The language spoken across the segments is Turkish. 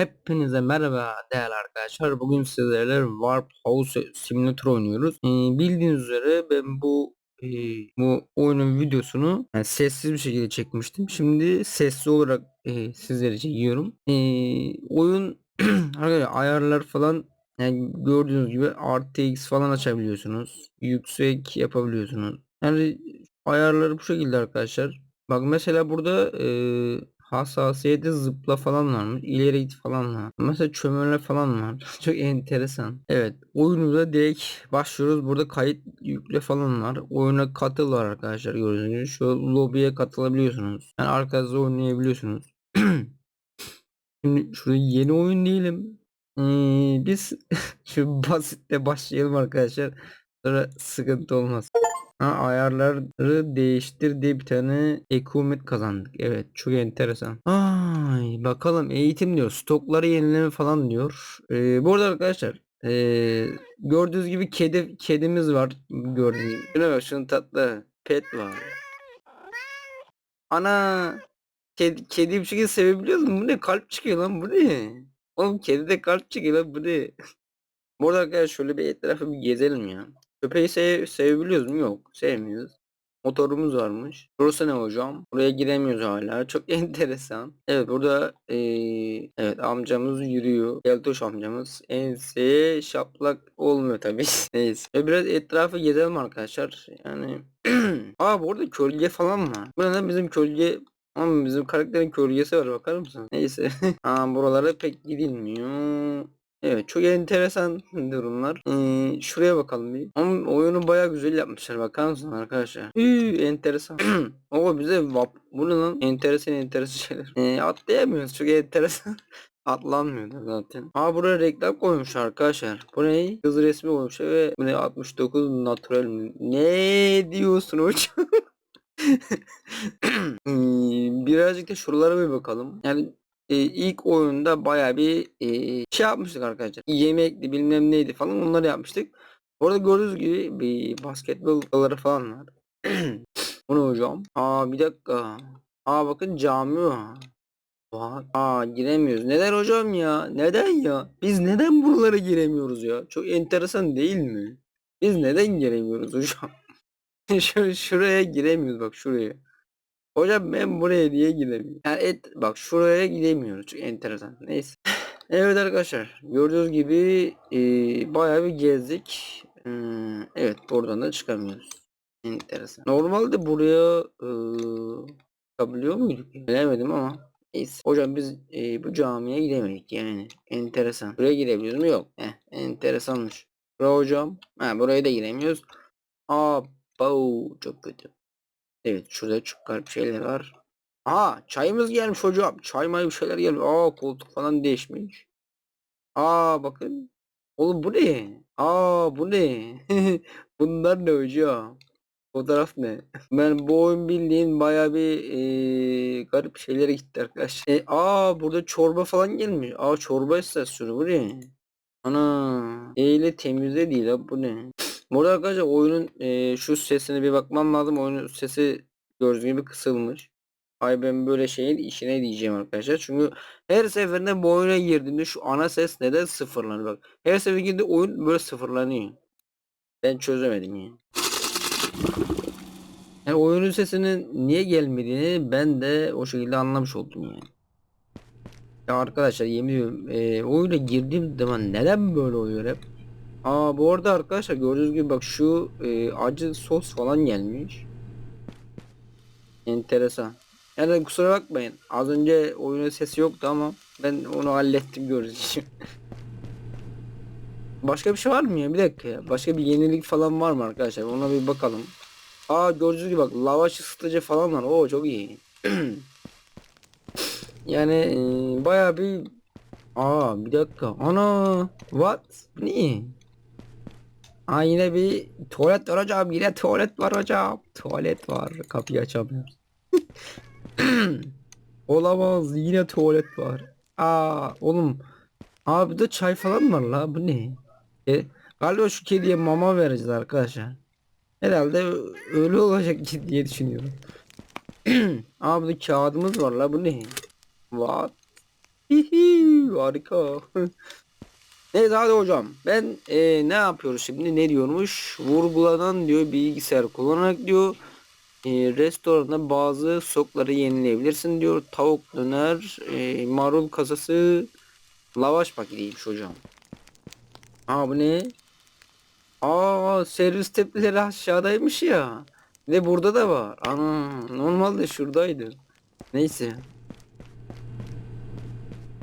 Hepinize merhaba değerli arkadaşlar. Bugün sizlerle Warp House Simulator oynuyoruz. Ee, bildiğiniz üzere ben bu e, bu oyunun videosunu yani sessiz bir şekilde çekmiştim. Şimdi sesli olarak e, sizlere çekiyorum. E, oyun ayarlar falan yani gördüğünüz gibi RTX falan açabiliyorsunuz. Yüksek yapabiliyorsunuz. Yani ayarları bu şekilde arkadaşlar. Bak mesela burada e, hassasiyeti zıpla falan varmış. İleri git falan var. Mesela çömelme falan var. Çok enteresan. Evet. Oyunumuza direkt başlıyoruz. Burada kayıt yükle falan var. Oyuna katıl var arkadaşlar gördüğünüz gibi. Şu lobiye katılabiliyorsunuz. Yani arkadaşlar oynayabiliyorsunuz. Şimdi şurada yeni oyun diyelim. Ee, biz şu basitle başlayalım arkadaşlar. Sonra sıkıntı olmaz. Ha, ayarları değiştir diye bir tane ekumet kazandık. Evet çok enteresan. Ay bakalım eğitim diyor. Stokları yenileme falan diyor. Ee, bu arada arkadaşlar ee, gördüğünüz gibi kedi kedimiz var. Gördüğünüz gibi. Şuna bak şunun tatlı pet var. Ana kedi, kedi bir şekilde sevebiliyoruz mu? Bu ne kalp çıkıyor lan bu ne? Oğlum kedi de kalp çıkıyor lan bu ne? Bu arada arkadaşlar şöyle bir etrafı bir gezelim ya. Köpeği sev sevebiliyoruz mu? Yok. Sevmiyoruz. Motorumuz varmış. Burası ne hocam? Buraya giremiyoruz hala. Çok enteresan. Evet burada eee, evet amcamız yürüyor. Keltoş amcamız. Ense şaplak olmuyor tabii. Neyse. Ve biraz etrafı gezelim arkadaşlar. Yani Aa bu arada kölge falan var. Burada bizim kölge ama bizim karakterin kölgesi var bakar mısın? Neyse. Aa buralara pek gidilmiyor. Evet çok enteresan durumlar. Ee, şuraya bakalım bir. Ama oyunu baya güzel yapmışlar bakar mısın arkadaşlar? Üü, enteresan. o bize vap bu ne lan? Enteresan enteresan şeyler. Ee, atlayamıyoruz çok enteresan. Atlanmıyor zaten. Aa buraya reklam koymuş arkadaşlar. Bu ne? Kız resmi koymuş ve bu ne 69 natural mi? Ne diyorsun hocam? Birazcık da şuralara bir bakalım. Yani e, ilk oyunda baya bir e, şey yapmıştık arkadaşlar. Yemekli bilmem neydi falan onları yapmıştık. Orada gördüğünüz gibi bir basketbol sahaları falan var. Bu ne hocam? Aa bir dakika. Aa bakın cami var. Vay. Aa giremiyoruz. Neden hocam ya? Neden ya? Biz neden buralara giremiyoruz ya? Çok enteresan değil mi? Biz neden giremiyoruz hocam? Şur şuraya giremiyoruz bak şuraya. Hocam ben buraya niye giremiyorum? Yani et bak şuraya gidemiyoruz. Çok enteresan. Neyse. Evet arkadaşlar gördüğünüz gibi e, bayağı bir gezdik. Hmm, evet buradan da çıkamıyoruz. Enteresan. Normalde buraya e, çıkabiliyor muyduk? Bilemedim ama. Neyse. Hocam biz e, bu camiye gidemedik yani. Enteresan. Buraya girebiliyoruz mu? Yok. Heh, enteresanmış. Buraya hocam. Ha, buraya da giremiyoruz. Aa, bu çok kötü. Evet şurada çok garip şeyler var. Aa çayımız gelmiş hocam. Çay may bir şeyler gelmiş. Aa koltuk falan değişmiş. Aa bakın. Oğlum bu ne? Aa bu ne? Bunlar ne hocam? Fotoğraf ne? Ben bu oyun bildiğin baya bir eee, garip şeylere gitti arkadaşlar. E, aa burada çorba falan gelmiş. Aa çorba istasyonu bu ne? Ana. Eyle temizle değil ha bu ne? Burada arkadaşlar oyunun eee, şu sesine bir bakmam lazım. Oyunun sesi gördüğünüz gibi kısılmış. Ay ben böyle şeyin işine diyeceğim arkadaşlar. Çünkü her seferinde bu oyuna girdiğimde şu ana ses neden sıfırlanıyor bak. Her seferinde oyun böyle sıfırlanıyor. Ben çözemedim yani. Yani oyunun sesinin niye gelmediğini ben de o şekilde anlamış oldum yani. Ya arkadaşlar yemin ediyorum eee oyuna girdiğim zaman neden böyle oluyor hep? Aa bu arada arkadaşlar gördüğünüz gibi bak şu e, acı sos falan gelmiş. Enteresan. Yani kusura bakmayın. Az önce oyunun sesi yoktu ama ben onu hallettim gördüğünüz. Başka bir şey var mı ya? Bir dakika ya. Başka bir yenilik falan var mı arkadaşlar? Ona bir bakalım. Aa gördüğünüz gibi bak lavaş ısıtıcı falan var. Oo çok iyi. yani e, bayağı bir Aa bir dakika. Ana what? Ne? Aa yine bir tuvalet var hocam. Yine tuvalet var hocam. Tuvalet var. Kapıyı açamıyoruz. Olamaz. Yine tuvalet var. Aa oğlum. Abi de çay falan var la. Bu ne? E, galiba şu kediye mama vereceğiz arkadaşlar. Herhalde öyle olacak diye düşünüyorum. Abi de kağıdımız var la. Bu ne? What? Hihi. harika. Neyse hadi hocam. Ben e, ne yapıyoruz şimdi? Ne diyormuş? Vurgulanan diyor bilgisayar kullanarak diyor. E, restoranda bazı sokları yenileyebilirsin diyor. Tavuk döner, e, marul kasası, lavaş paketiymiş hocam. Aa bu ne? Aa servis tepkileri aşağıdaymış ya. Ve burada da var. Ana normalde şuradaydı. Neyse.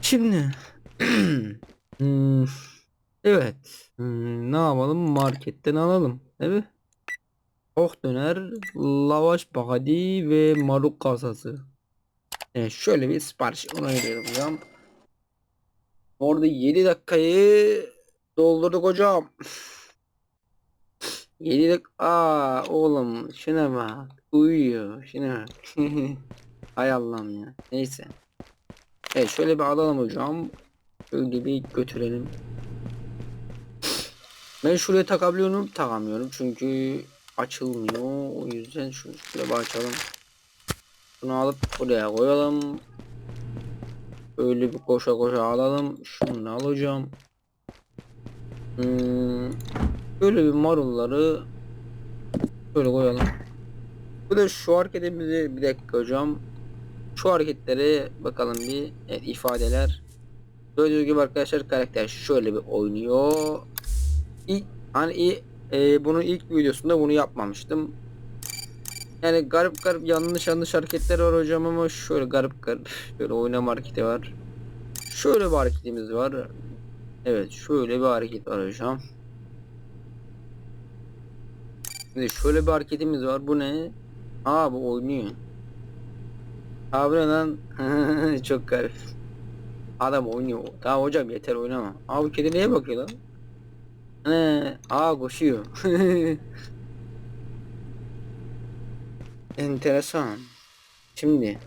Şimdi Hmm, evet. Hmm, ne yapalım? Marketten alalım. Evet. Ok döner, lavaş bagadi ve marul kasası. Evet, şöyle bir sipariş onaylayalım hocam. Orada 7 dakikayı doldurduk hocam. 7 dakika. Aa oğlum şuna bak. Uyuyor. Şuna bak. Hay Allah'ım ya. Neyse. Evet şöyle bir alalım hocam. Şöyle bir götürelim. Ben şuraya takabiliyorum takamıyorum çünkü açılmıyor o yüzden şunu şöyle açalım. Bunu alıp buraya koyalım. Böyle bir koşa koşa alalım. Şunu alacağım. Hmm, bir marulları böyle koyalım. Bu da şu hareketimizi bir dakika hocam. Şu hareketlere bakalım bir evet, ifadeler. Gördüğünüz gibi arkadaşlar karakter şöyle bir oynuyor. İlk hani e, bunun ilk videosunda bunu yapmamıştım. Yani garip garip yanlış yanlış hareketler var hocam ama şöyle garip garip böyle oynama hareketi var. Şöyle bir hareketimiz var. Evet şöyle bir hareket var hocam. Şimdi şöyle bir hareketimiz var. Bu ne? Aa bu oynuyor. Abi lan? Çok garip. Adam oynuyor. Tamam hocam yeter oynama. Abi kedi neye bakıyor lan? Ne? Aa koşuyor. Enteresan. Şimdi.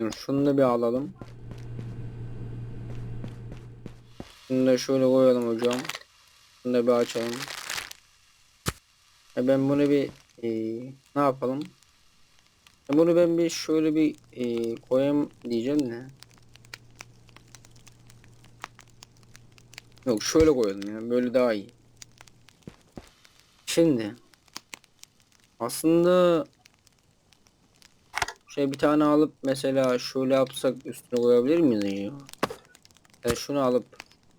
Dur, şunu da bir alalım. Şunu da şöyle koyalım hocam. Şunu da bir açalım. E ben bunu bir e, ne yapalım? Bunu ben bir şöyle bir e, koyayım diyeceğim de. Yok şöyle koyalım ya böyle daha iyi. Şimdi aslında şey bir tane alıp mesela şöyle yapsak üstüne koyabilir miyiz ya? Yani şunu alıp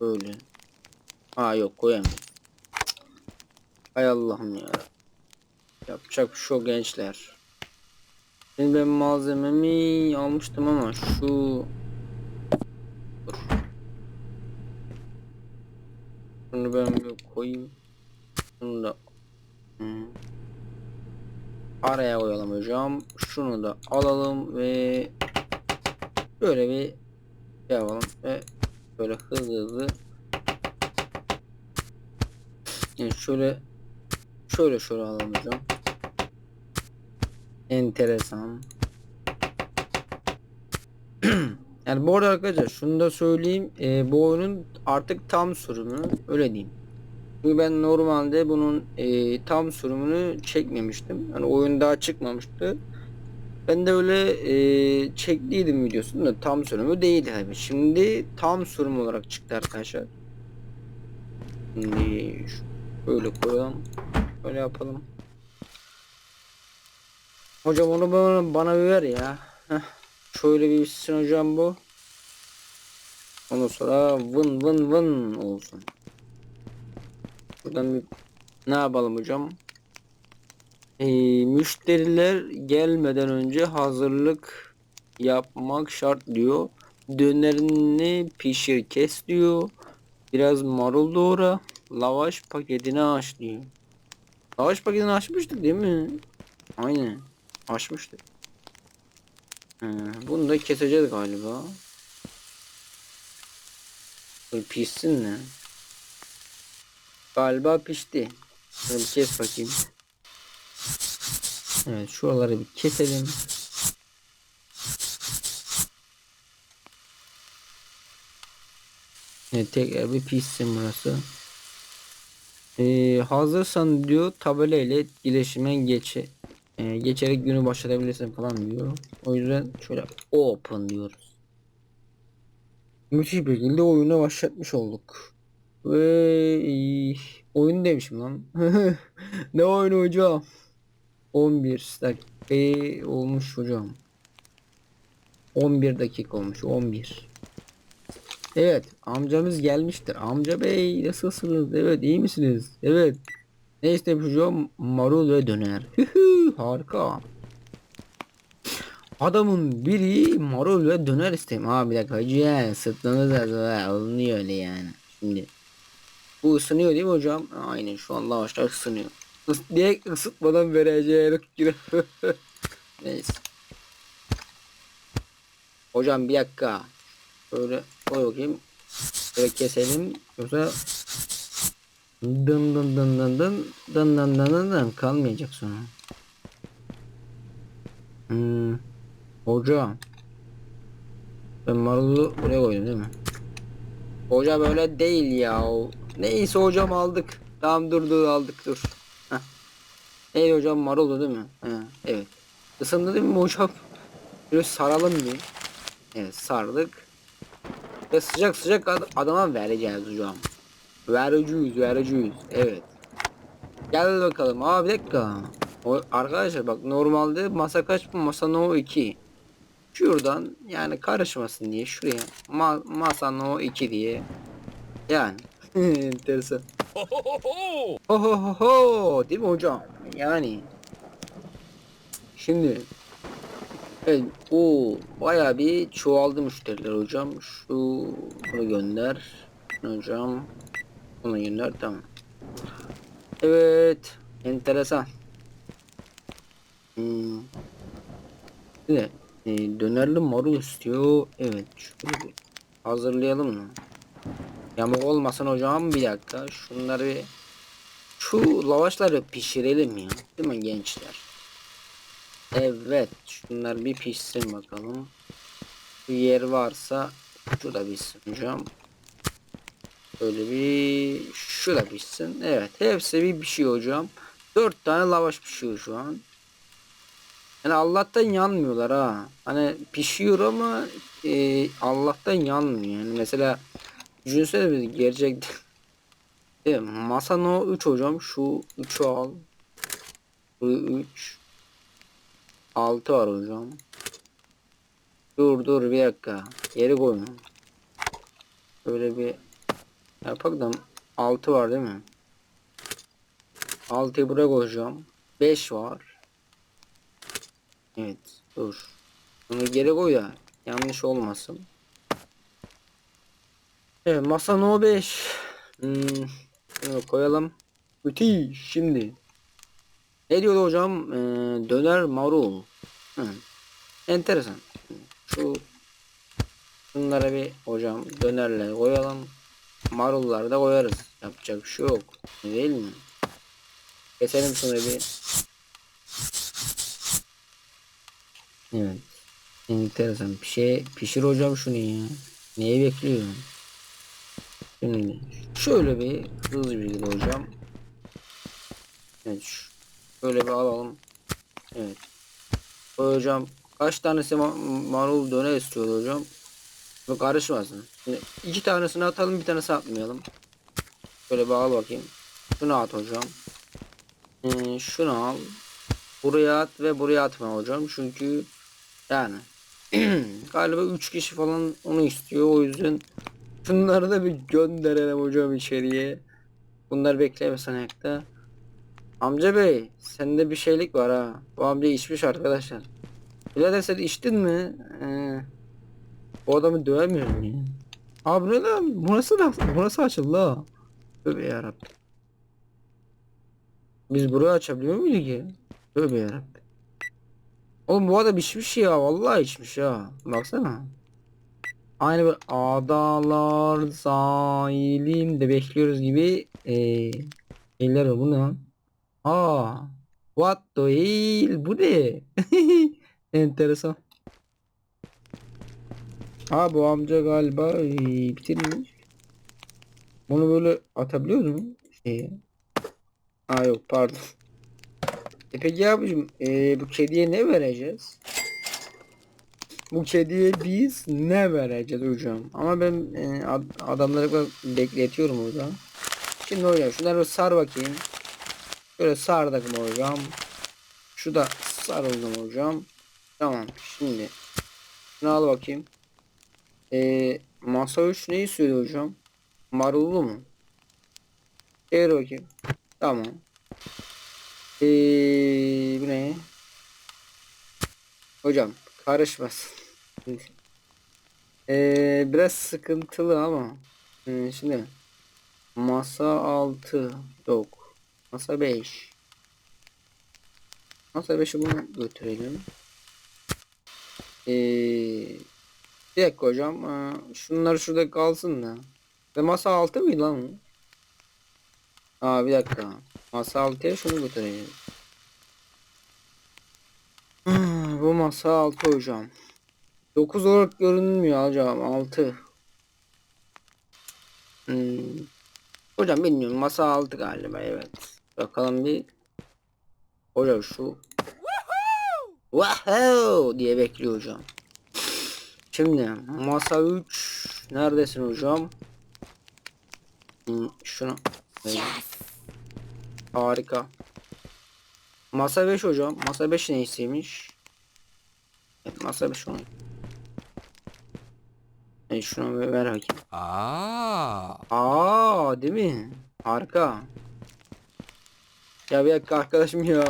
böyle. Ha yok koyamıyorum. Hay Allah'ım ya. Yapacak bir şey gençler. Şimdi ben malzememi almıştım ama şu Dur. Şunu ben bir koyayım. Şunu da Hmm. araya koyalım hocam. Şunu da alalım ve böyle bir şey yapalım ve böyle hızlı hızlı yani şöyle şöyle şöyle alalım hocam. Enteresan. yani bu arada arkadaşlar şunu da söyleyeyim. e, bu oyunun artık tam sürümü öyle diyeyim. Çünkü ben normalde bunun e, tam sürümünü çekmemiştim. Yani oyun daha çıkmamıştı. Ben de öyle e, çektiydim videosunu da tam sürümü değildi tabii. Şimdi tam sürüm olarak çıktı arkadaşlar. Şimdi böyle koyalım. Böyle yapalım. Hocam onu bana, bana bir ver ya. Heh. Şöyle bir bitsin hocam bu. Ondan sonra vın vın vın olsun. Buradan bir ne yapalım hocam? Ee, müşteriler gelmeden önce hazırlık yapmak şart diyor. Dönerini pişir kes diyor. Biraz marul doğra. Lavaş paketini aç diyor. Lavaş paketini açmıştık değil mi? Aynen. Açmıştık. Ee, bunu da keseceğiz galiba. Dur pişsin ne? Galiba pişti. Şöyle bir kes bakayım. Evet şuraları bir keselim. Evet tekrar bir pişsin burası. Ee, hazırsan diyor tabela ile etkileşime geç e, geçerek günü başlatabilirsin falan diyor. O yüzden şöyle open diyoruz. Müthiş bir şekilde oyuna başlatmış olduk. Ve e, oyun demişim lan. ne oyunu hocam? 11 dakika olmuş hocam. 11 dakika olmuş 11. Evet amcamız gelmiştir. Amca bey nasılsınız? Evet iyi misiniz? Evet. Ne istemiş hocam? Marul ve döner. Harika. Adamın biri marul ve döner istemiş. Ha bir dakika hacı ya sırtlanız da alınıyor öyle yani. Şimdi bu ısınıyor değil mi hocam? Aynen şu an lavaşlar ısınıyor. Is diye ısıtmadan vereceği yok gibi. Neyse. Hocam bir dakika. Böyle koy bakayım. Böyle keselim. Yoksa dın dın dın dın dın dın dın dın dın dın kalmayacak sonra. Hmm. Hocam. Ben marulu buraya koydum değil mi? Hoca böyle değil ya. Neyse hocam aldık. Tamam dur dur aldık dur. Heh. Neydi hocam marulu değil mi? He, evet. Isındı değil mi hocam? Böyle saralım bir. Evet sardık. Ve sıcak sıcak ad- adama vereceğiz hocam. Vereceğiz vereceğiz. Evet. Gel bakalım. Aa bir dakika. O, arkadaşlar bak normalde masa kaç bu? Masa no 2. Şuradan yani karışmasın diye şuraya ma masa no 2 diye. Yani enteresan. Ho ho ho ho değil mi hocam? Yani. Şimdi Evet, o bayağı bir çoğaldı müşteriler hocam. Şu bunu gönder. Hocam bunu gönder tamam. Evet, enteresan. Hmm. De e, dönerli marul istiyor. Evet, şöyle hazırlayalım mı? Yamuk olmasın hocam bir dakika. Şunları bir şu lavaşları pişirelim ya. Değil mi gençler? Evet. Şunlar bir pişsin bakalım. Bir yer varsa şu da hocam. Böyle bir şu pişsin. Evet. Hepsi bir pişiyor hocam. Dört tane lavaş pişiyor şu an. Yani Allah'tan yanmıyorlar ha. Hani pişiyor ama e, Allah'tan yanmıyor. Yani mesela düşünsene biz gerçekten Evet, masa no 3 hocam. Şu 3'ü al. Bu 3. 6 var hocam. Dur dur bir dakika. Yeri koyma. Böyle bir yapak da 6 var değil mi? 6'yı buraya koyacağım. 5 var. Evet dur. Bunu geri koy da yanlış olmasın. Evet masa no 5. Hmm, koyalım. Müthiş şimdi. Ne diyordu hocam? Ee, döner marul. Hı. Enteresan. Şu bunlara bir hocam dönerle koyalım. Marulları da koyarız. Yapacak bir şey yok. Değil mi? Keselim şunu bir. Evet. Enteresan. Bir şey pişir hocam şunu ya. Neyi bekliyorum? Şimdi şöyle bir hızlı bir hocam. Evet. Şöyle bir alalım. Evet. Hocam kaç tanesi ma marul döner istiyor hocam? Bu karışmasın. Şimdi iki tanesini atalım bir tanesini atmayalım. Şöyle al bakayım. Şunu at hocam. Ee, şunu al. Buraya at ve buraya atma hocam. Çünkü yani galiba 3 kişi falan onu istiyor. O yüzden şunları da bir gönderelim hocam içeriye. Bunlar beklemesin ayakta. Amca bey sende bir şeylik var ha. Bu amca içmiş arkadaşlar. Birader sen içtin mi? Ee, bu adamı dövemiyor mu ya? Abi ne? Burası da burası açıldı ha. Tövbe yarabbim. Biz burayı açabiliyor muyuz ki? Tövbe yarabbim. Oğlum bu adam içmiş ya. Vallahi içmiş ya. Baksana. Aynı böyle adalar sahilinde bekliyoruz gibi ee, şeyler. Bu ne lan? Aa, what the hell? Bu ne? Enteresan. Ha bu amca galiba ee, bitirmiş. Bunu böyle atabiliyor mu? Şeye. Aa yok pardon. E peki abicim e, bu kediye ne vereceğiz? Bu kediye biz ne vereceğiz hocam? Ama ben e, ad- adamları bekletiyorum orada. Şimdi hocam şunları sar bakayım. Şöyle sardık mı hocam? Şu da sarıldı mı hocam? Tamam şimdi. Şunu al bakayım. E, masa 3 ne istiyordu hocam? Marullu mu? Çevir bakayım. Tamam. Ee, bu ne? Hocam karışmasın. Ee, biraz sıkıntılı ama. Ee, şimdi masa 6 yok. Masa 5. Masa 5'i bunu götürelim. Ee, bir dakika hocam. Ee, şunlar şurada kalsın da. Ve masa 6 mıydı lan? Aa bir dakika. Masa 6'ya şunu götüreceğiz. Hmm, bu masa 6 hocam. 9 olarak görünmüyor hocam 6. Hmm. Hocam bilmiyorum masa 6 galiba evet. Bakalım bir. Hocam şu. Wow diye bekliyor hocam. Şimdi masa 3 neredesin hocam? Hmm, şunu. Harika. Masa 5 hocam. Masa 5 neysiymiş? Evet, masa 5 onu. E şunu ver, ver bakayım. Aa. Aa, değil mi? Harika. Ya bir dakika arkadaşım ya.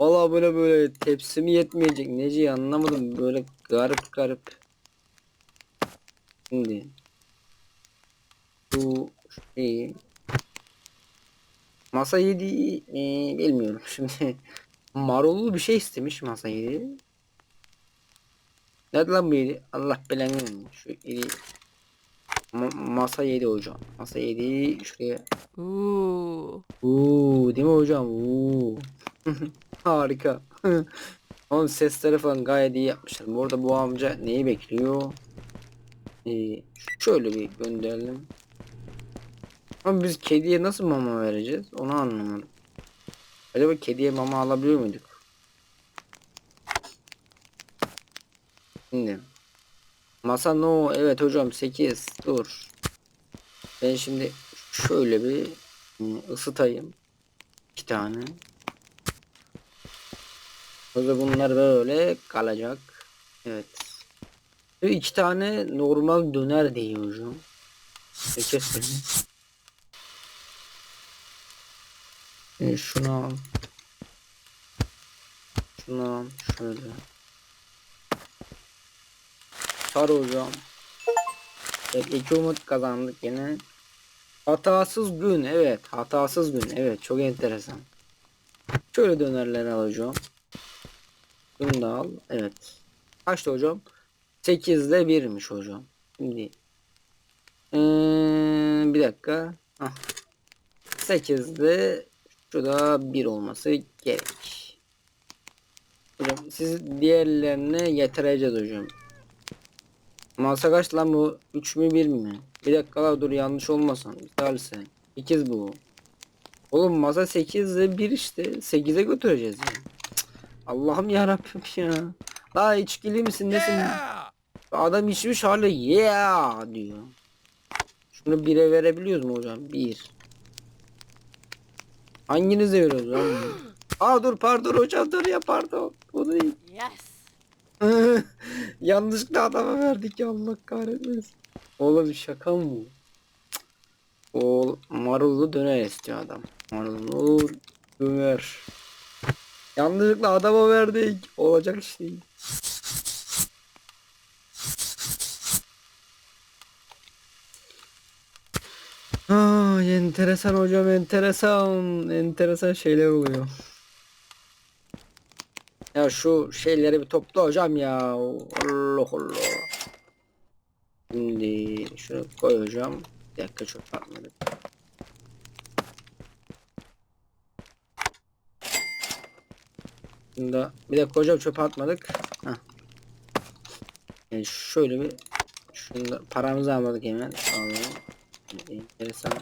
Vallahi böyle böyle tepsimi yetmeyecek. Neci anlamadım. Böyle garip garip. Şimdi. Bu şeyi. Masa 7 bilmiyorum şimdi. Marullu bir şey istemiş masa 7. Nerede lan bu 7? Allah belanı. Şu 7. Ma- masa 7 hocam. Masa 7 şuraya. Ooh. Uuu değil mi hocam? Uuu. Harika. Oğlum sesleri falan gayet iyi yapmışlar. Bu arada bu amca neyi bekliyor? Ee, şöyle bir gönderelim. Ama biz kediye nasıl mama vereceğiz? Onu anlamadım. Acaba kediye mama alabiliyor muyduk? Şimdi. Masa no. Evet hocam 8. Dur. Ben şimdi şöyle bir ısıtayım. iki tane. O da bunlar böyle kalacak. Evet. Ve iki tane normal döner. E, Kes beni. E, şunu al. Şunu al. Şöyle. Sar hocam. Evet, iki umut kazandık yine. Hatasız gün evet hatasız gün evet çok enteresan. Şöyle dönerleri alacağım. Bunu da al evet. Kaçtı hocam? 8 ile 1'miş hocam. Şimdi ee, bir dakika. Hah. 8 ile şu da 1 olması gerek. Hocam siz diğerlerine getireceğiz hocam. Masa kaç lan bu? 3 mü 1 mi? Bir dakika la dur yanlış olmasın. Salise. 8 bu. Oğlum masa 8 ile 1 işte. 8'e götüreceğiz ya. Cık. Allah'ım yarabbim ya. La içkili misin nesin? Yeah. Adam içmiş hala yeah diyor. Şunu 1'e verebiliyoruz mu hocam? 1. Hanginize veriyoruz lan? Aa dur pardon hocam dur ya pardon. Bu değil. Yes. Yanlışlıkla adama verdik ya Allah kahretmesin. Oğlum şaka mı bu? O marullu döner istiyor adam. Marullu döner. Yanlışlıkla adama verdik. Olacak iş Ah, enteresan hocam enteresan. Enteresan şeyler oluyor. Ya şu şeyleri bir topla hocam ya. Allah Allah. Şimdi şunu koy hocam. Bir dakika çok atmadık. Bunda bir dakika hocam çöpe atmadık. Heh. Yani şöyle bir şunda paramızı almadık hemen. Alalım. Enteresan.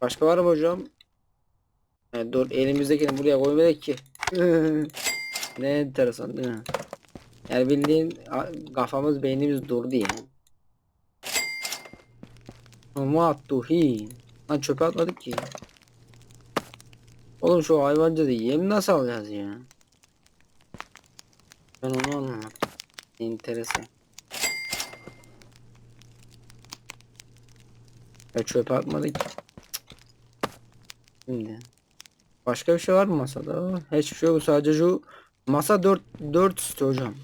Başka var mı hocam? Yani dur elimizdekini buraya koymadık ki. ne enteresan değil mi? Yani bildiğin kafamız beynimiz durdu ya. What to he? Lan çöpe atmadık ki. Oğlum şu hayvancı da yem nasıl alacağız ya? Ben onu anlamadım. Enteresan. Ya çöpe atmadık ki. Şimdi. Başka bir şey var mı masada? Hiçbir şey yok. Sadece şu masa 4 4 istiyor hocam.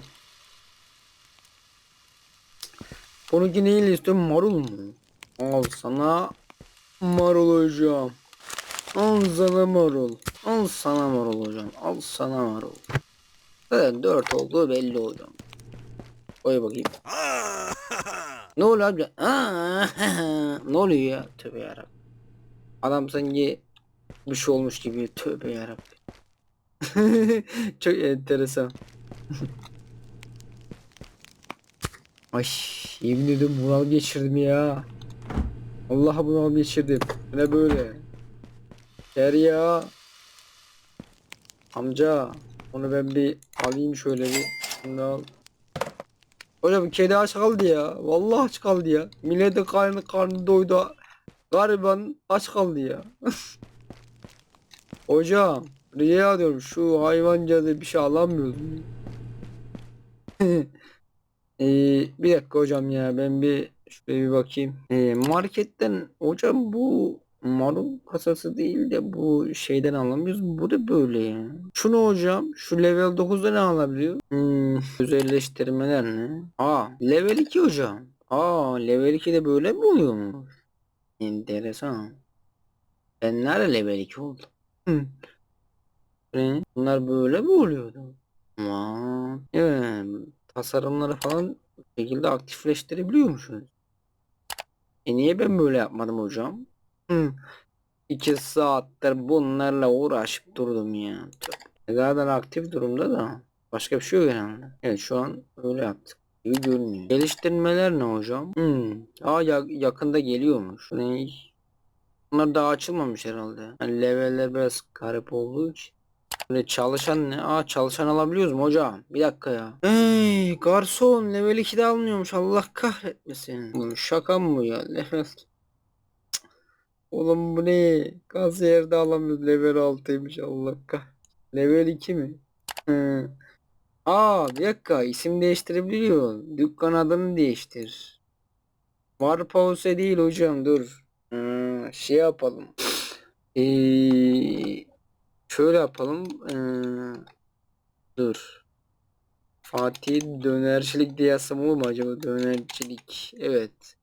Bununki neyle istiyorum? Marul mu? Al sana marul hocam. Al sana marul. Al sana marul hocam. Al sana marul. Evet 4 olduğu belli hocam. Koy bakayım. Ne oluyor abi? Ne oluyor ya? Tövbe yarabbim. Adam sanki bir şey olmuş gibi. Tövbe yarabbim. Çok enteresan. Ay yemin ederim bunal geçirdim ya. Allah'a bunal geçirdim. Ne böyle? Gel ya. Amca onu ben bir alayım şöyle bir. Şunu al. Hocam kedi aç kaldı ya. Vallahi aç kaldı ya. Milletin karnı karnı doydu. Gariban aç kaldı ya. Hocam rica ediyorum şu hayvancadı bir şey alamıyoruz? Ee, bir dakika hocam ya ben bir şöyle bir bakayım. Ee, marketten hocam bu marul kasası değil de bu şeyden alamıyoruz. Bu da böyle ya. Şunu hocam şu level 9'da ne alabiliyor? Hmm, özelleştirmeler ne? Aa level 2 hocam. Aa level 2'de böyle mi oluyormuş? Enteresan. Ben nerede level 2 oldum? Hı. Ne? Bunlar böyle mi oluyordu? Aa, evet. Tasarımları falan bu şekilde aktifleştirebiliyormuşuz. E niye ben böyle yapmadım hocam? Hı. İki saattir bunlarla uğraşıp durdum ya. Zaten aktif durumda da başka bir şey yok herhalde. Evet şu an öyle yaptık. gibi görünüyor. Geliştirmeler ne hocam? Hmm. Aa ya- yakında geliyormuş. Ne? Bunlar daha açılmamış herhalde. Hani leveller biraz garip olduğu için. Böyle çalışan ne? Aa çalışan alabiliyoruz mu hocam? Bir dakika ya. Hey garson level 2'de almıyormuş. Allah kahretmesin. Bu şaka mı ya? Level Oğlum bu ne? Kasiyerde alamıyoruz. Level 6'ymış Allah kah. Level 2 mi? Hı. Aa bir dakika isim değiştirebiliyor. Dükkan adını değiştir. Var pause değil hocam dur. Hı, şey yapalım. Ee, şöyle yapalım. Ee, dur. Fatih dönercilik diye yazsam olur mu acaba? Dönercilik. Evet.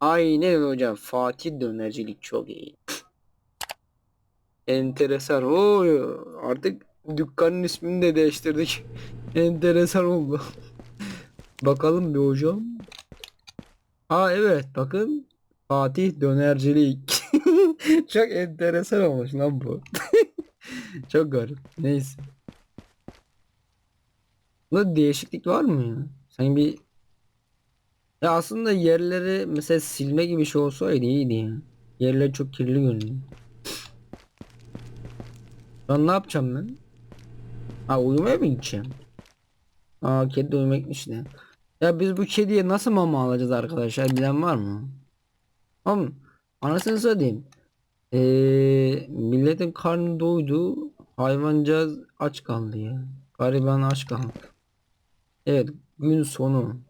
Aynen hocam. Fatih dönercilik çok iyi. Enteresan. Oo, artık dükkanın ismini de değiştirdik. Enteresan oldu. Bakalım bir hocam. Aa evet bakın. Fatih dönercilik. çok enteresan olmuş lan bu. çok garip. Neyse. Bunda değişiklik var mı ya? Sanki bir ya aslında yerleri mesela silme gibi bir şey olsaydı iyiydi ya. Yerler çok kirli görünüyor. Ben ne yapacağım ben? Ha uyumaya mı gideceğim? Aa kedi uyumak gitmiş de. Ya biz bu kediye nasıl mama alacağız arkadaşlar bilen var mı? Oğlum anasını satayım. Ee, milletin karnı doydu. Hayvancağız aç kaldı ya. Gariban aç kaldı. Evet gün sonu.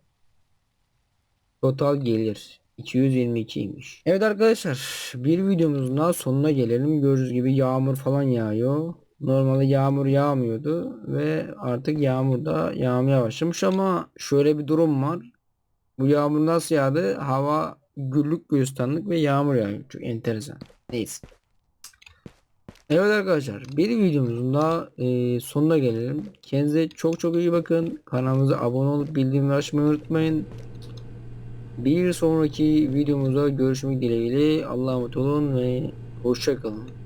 Total gelir 222'ymiş. Evet arkadaşlar bir videomuzun daha sonuna gelelim. Gördüğünüz gibi yağmur falan yağıyor. Normalde yağmur yağmıyordu ve artık yağmur da yağmaya başlamış ama şöyle bir durum var. Bu yağmur nasıl yağdı? Hava güllük gülistanlık ve yağmur yağıyor. Çok enteresan. Neyse. Evet arkadaşlar bir videomuzun daha e, sonuna gelelim. Kendinize çok çok iyi bakın. Kanalımıza abone olup bildirimleri açmayı unutmayın. Bir sonraki videomuzda görüşmek dileğiyle. Allah'a emanet olun ve hoşçakalın.